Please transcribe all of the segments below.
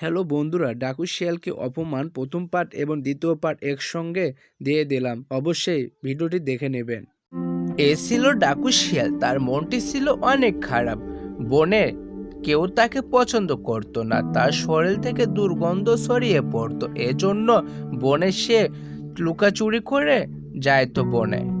Hello বন্ধুরা, ডাকু শিয়ালকে অপমান প্রথম পার্ট এবং দ্বিতীয় পার্ট একসঙ্গে দিয়ে দিলাম। অবশ্যই ভিডিওটি দেখে নেবেন। এ ছিল ডাকু শিয়াল। তার মনটি ছিল অনেক খারাপ। বনে কেউ তাকে পছন্দ করত না। তার শরীর থেকে দুর্গন্ধ ছড়িয়ে পড়তো। এজন্য বনে সে লুকাচুরি করে যাইতো বনে।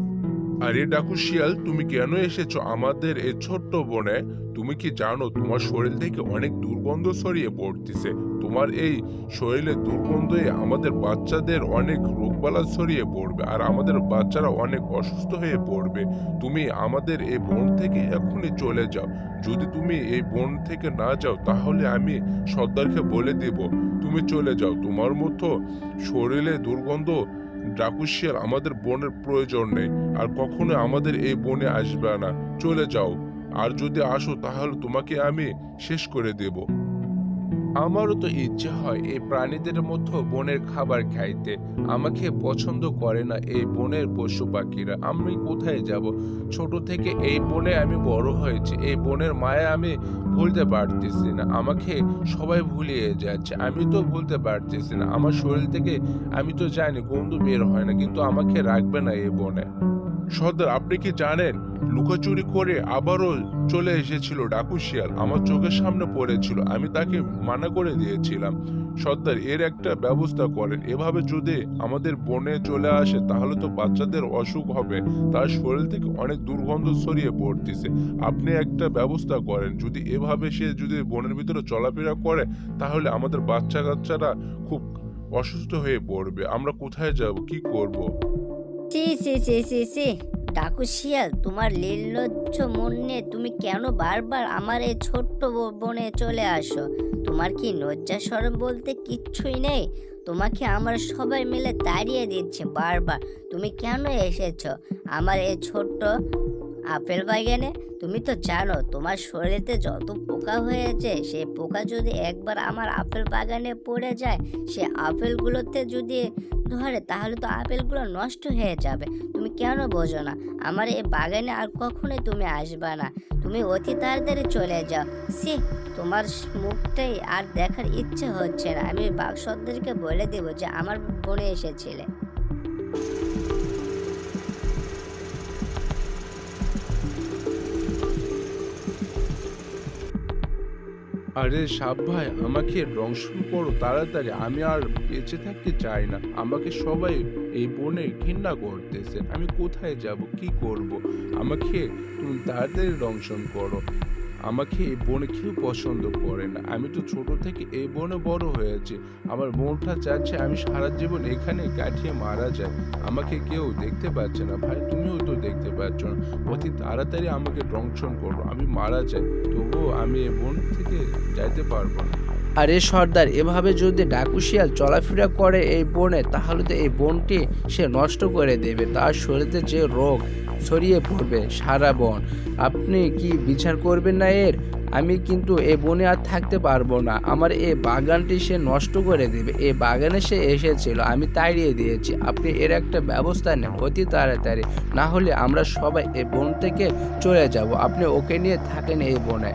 আরে ডাকু শিয়াল তুমি কেন এসেছ? আমাদের এই ছোট্ট বনে, তুমি কি জানো, তোমার শরীর থেকে অনেক দুর্গন্ধ ছড়িয়ে পড়তেছে। তোমার এই শরীরে দুর্গন্ধে আমাদের বাচ্চাদের অনেক রোগবালা ছড়িয়ে পড়বে আর আমাদের বাচ্চারা অনেক অসুস্থ হয়ে পড়বে। তুমি আমাদের এই বন থেকে এখনই চলে যাও। যদি তুমি এই বন থেকে না যাও, তাহলে আমি সর্দারকে বলে দেব, তুমি চলে যাও। তোমার মতো শরীরে দুর্গন্ধ ডাকুশিয়াল আমাদের বনের প্রয়োজন নেই, আর কখনো আমাদের এই বনে আসবে না। চলে যাও, আর যদি আসো তাহলে তোমাকে আমি শেষ করে দেব। আমারও তো ইচ্ছে হয় এই প্রাণীদের মতো বনের খাবার খাইতে। আমাকে পছন্দ করে না এই বনের পশু পাখিরা। আমি কোথায় যাব? ছোট থেকে এই বনে আমি বড় হয়েছি। এই বনের মায়া আমি ভুলতে পারতেছি না। আমাকে সবাই ভুলিয়ে যাচ্ছে। আমি তো ভুলতে পারতেছি না। আমার শরীর থেকে আমি তো জানি গন্ধ বের হয় না, কিন্তু আমাকে রাখবে না এই বনে। সর্দার, আপনি কি জানেন? লুকোচুরি করে আবারও চলে এসেছিল ডাকু শিয়াল আমার চোখের সামনে পড়েছিল। আমি তাকে মানা করে দিয়েছিলাম। সর্দার, এর একটা ব্যবস্থা করেন। এভাবে যদি আমাদের বনে চলে আসে, তাহলে তো বাচ্চাদের অসুখ হবে। তার শরীর থেকে অনেক দুর্গন্ধ ছড়িয়ে পড়তেছে। আপনি একটা ব্যবস্থা করেন। যদি এভাবে সে যদি বনের ভিতরে চলাফেরা করে, তাহলে আমাদের বাচ্চা কাচ্চারা খুব অসুস্থ হয়ে পড়বে। আমরা কোথায় যাব? কি করব? সি সি সি সি সি। ডাকু শিয়াল, তোমার নির্লজ্জ মন তুমি কেন বারবার আমার এই ছোট্ট বনে চলে আসো? তোমার কি লজ্জা সরম বলতে কিচ্ছুই নেই? তোমাকে আমরা সবাই মিলে তাড়িয়ে দিচ্ছে বারবার। তুমি কেন এসেছ? আমার এই ছোট্ট আপেল বাগানে? তুমি তো জানো, তোমার শরীরেতে যত পোকা হয়েছে, সেই পোকা যদি একবার আমার আপেল বাগানে পড়ে যায়, সে আপেলগুলোতে যদি ধরে, তাহলে তো আপেলগুলো নষ্ট হয়ে যাবে। তুমি কেন বোঝো না? আমার এই বাগানে আর কখনোই তুমি আসবে না। তুমি অতি তাড়াতাড়ি চলে যাও। সি তোমার মুখটাই আর দেখার ইচ্ছে হচ্ছে না। আমি বাক্সদেরকে বলে দেব যে, আমার বনে এসেছিলে। আরে সাপ ভাই, আমাকে দংশন করো তাড়াতাড়ি। আমি আর বেঁচে থাকতে চাই না। আমাকে সবাই এই বনে ঘৃণা করতেছে। আমি কোথায় যাব? কি করব? আমাকে তুমি তাড়াতাড়ি দংশন করো। আমাকে এই বনে কেউ পছন্দ করে না। আমি তো ছোট থেকে এই বনে বড় হয়েছি। আমার মনটা চাচ্ছে আমি সারা জীবন এখানে কাটিয়ে মারা যাই। আমাকে কেউ দেখতে পাচ্ছে না। ভাই, তুমিও তো দেখতে পাচ্ছ না। অতি তাড়াতাড়ি আমাকে দংশন করো। আমি মারা যাই। তবুও এই বন থেকে যাইতে পারব না। আরে সর্দার, এভাবে যদি ডাকু শিয়াল চলাফেরা করে এই বনে, তাহলে তো এই বনটি সে নষ্ট করে দেবে। তার শরীরে যে রোগ ছড়িয়ে পড়বে সারা বন। আপনি কি বিচার করবেন না এর? আমি কিন্তু এ বনে আর থাকতে পারব না। আমার এই বাগানটি সে নষ্ট করে দেবে। এই বাগানে সে এসেছিল, আমি তাড়িয়ে দিয়েছি। আপনি এর একটা ব্যবস্থা নেন, অতি তাড়াতাড়ি। না হলে আমরা সবাই এই বন থেকে চলে যাব। আপনি ওকে নিয়ে থাকেন এই বনে।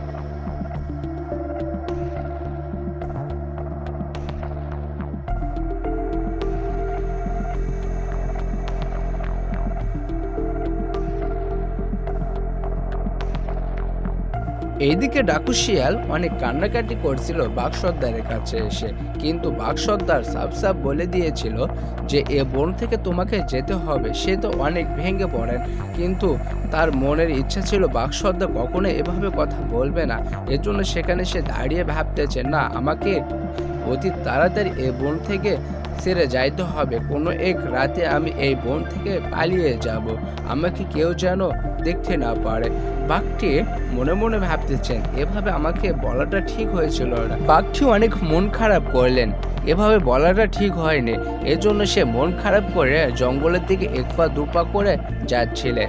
এইদিকে ডাকু শিয়াল অনেক কান্নাকাটি করছিল বাক্সর্দারের কাছে এসে। কিন্তু বাক্সর্দার সাফ সাফ বলে দিয়েছিল যে, এ বন থেকে তোমাকে যেতে হবে। সে তো অনেক ভেঙে পড়েন। কিন্তু তার মনের ইচ্ছা ছিল বাক্সর্দার কখনো এভাবে কথা বলবে না। এজন্য সেখানে সে দাঁড়িয়ে ভাবতেছে, না, আমাকে অতি তাড়াতাড়ি এ বন থেকে ছেড়ে যাইতে হবে। কোনো এক রাতে আমি এই বন থেকে পালিয়ে যাব। আমাকে কেউ যেন দেখতে না পারে। বাঘটি মনে মনে ভাবতেছেন, এভাবে আমাকে বলাটা ঠিক হয়েছিল না। বাঘটি অনেক মন খারাপ করলেন। এভাবে বলাটা ঠিক হয়নি। এজন্য সে মন খারাপ করে জঙ্গলের দিকে এক পা, দু পা করে যাচ্ছিলেন।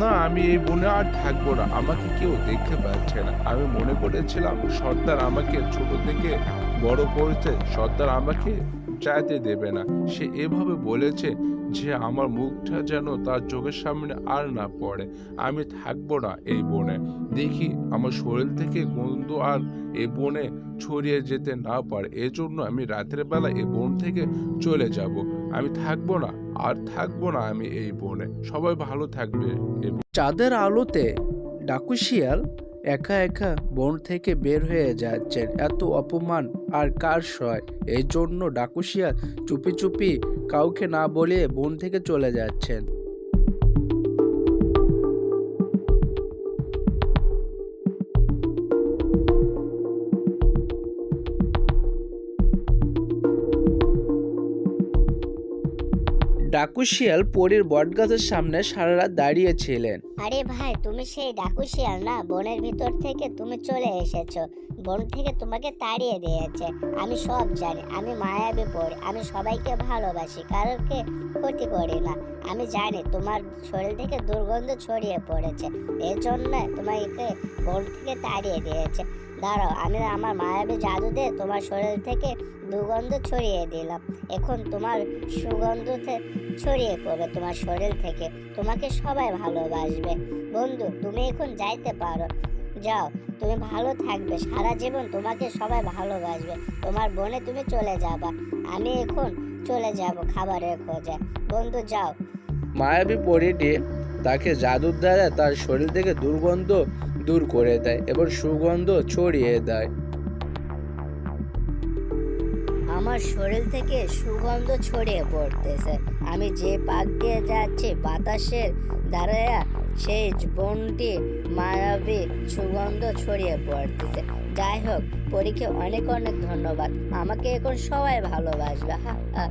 না, আমি এই বনে আর থাকব না। আমাকে কেউ দেখতে পাচ্ছে না। আমি মনে করেছিলাম, সর্দার আমাকে ছোট থেকে বড় করেছে, সর্দার আমাকে চাইতে দেবে না। সে এভাবে বলেছে যে আমার মুখটা যেন তার চোখের সামনে আর না পড়ে। আমি থাকব না এই বনে। দেখি আমার শরীর থেকে গন্ধ আর এই বনে ছড়িয়ে যেতে না পারে। এজন্য আমি রাতের বেলা এই বন থেকে চলে যাব। আমি থাকব না। আর থাকব না আমি এই বনে। সবাই ভালো থাকবে। চাঁদের আলোতে ডাকুশিয়াল একা একা বন থেকে বের হয়ে যাচ্ছেন। এত অপমান আর কার সয়? এই জন্য ডাকুশিয়াল চুপি চুপি কাউকে না বলে বন থেকে চলে যাচ্ছেন। ডাকু শিয়াল পরীর বটগাছের সামনে সারা রাত দাঁড়িয়েছিলেন। আরে ভাই, তুমি সেই ডাকু শিয়াল না? বনের ভিতর থেকে তুমি চলে এসেছ। বন থেকে তোমাকে তাড়িয়ে দিয়েছে। আমি সব জানি। আমি মায়াবী পড়ি আমি সবাইকে ভালোবাসি। কারোকে ক্ষতি করি না। আমি জানি তোমার শরীর থেকে দুর্গন্ধ ছড়িয়ে পড়েছে। এই জন্য তোমাকে বন থেকে তাড়িয়ে দিয়েছে। দাঁড়াও, আমি আমার মায়াবী জাদু দিয়ে তোমার শরীর থেকে দুর্গন্ধ ছড়িয়ে দিলাম। এখন তোমার সুগন্ধতে ছড়িয়ে পড়বে তোমার শরীর থেকে। তোমাকে সবাই ভালোবাসবে। বন্ধু, তুমি এখন যাইতে পারো। যাও, তুমি ভালো থাকবে। সারা জীবন তোমাকে সবাই ভালোবাসবে। তোমার বনে তুমি চলে যাবা। আমি এখন চলে যাব খাবারের খোঁজে। বন্ধু, যাও। মায়াবী পরীটি তাকে জাদুর দ্বারা তার শরীর থেকে দুর্গন্ধ দূর করে দেয় এবং সুগন্ধ ছড়িয়ে দেয়। আমার শরীর থেকে সুগন্ধ ছড়িয়ে পড়তেছে। আমি যে পাক দিয়ে যাচ্ছি, বাতাসের দ্বারা সেই বনটি মায়াবী সুগন্ধ ছড়িয়ে পড়তেছে। যাই হোক পরীকে অনেক অনেক ধন্যবাদ। আমাকে এখন সবাই ভালোবাসবে। হা হা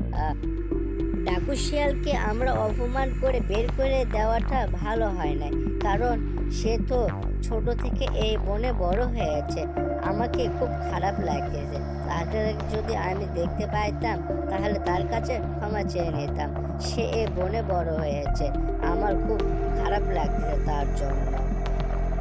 ডাকু শিয়ালকে আমরা অপমান করে বের করে দেওয়াটা ভালো হয় না কারণ সে তো ছোট থেকে এই বনে বড় হয়েছে। আমাকে খুব খারাপ লাগতেছে। তাকে যদি আমি দেখতে পাইতাম, তাহলে তার কাছে ক্ষমা চেয়ে নিতাম। সে এ বনে বড় হয়েছে। আমার খুব খারাপ লাগছে তার জন্য।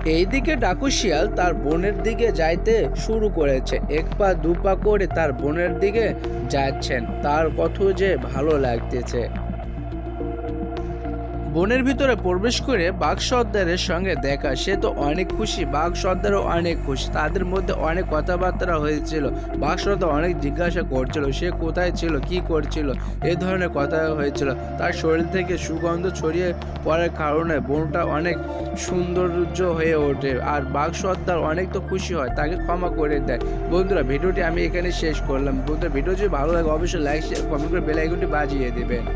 এইদিকে ডাকু শিয়াল তার বোনের দিকে যাইতে শুরু করেছে। এক পা দু পা করে তার বোনের দিকে যাচ্ছেন। তার কত যে ভালো লাগতেছে। বনের ভিতরে প্রবেশ করে বাঘ সর্দারের সঙ্গে দেখা। সে তো অনেক খুশি বাঘ সর্দারও অনেক খুশি। তাদের মধ্যে অনেক কথাবার্তা হয়েছিল। বাঘ সর্দার অনেক জিজ্ঞাসা করছিল, সে কোথায় ছিল, কি করছিল, এ ধরনের কথা হয়েছিল। তার শরীর থেকে সুগন্ধ ছড়িয়ে পড়ার কারণে বনটা অনেক সৌন্দর্য হয়ে ওঠে আর বাঘ সর্দার অনেক তো খুশি হয়, তাকে ক্ষমা করে দেয়। বন্ধুরা, ভিডিওটি আমি এখানে শেষ করলাম। বন্ধুরা, ভিডিও যদি ভালো লাগে, অবশ্যই লাইক শেয়ার কমেন্ট করে বেল আইকনটি বাজিয়ে দেবেন।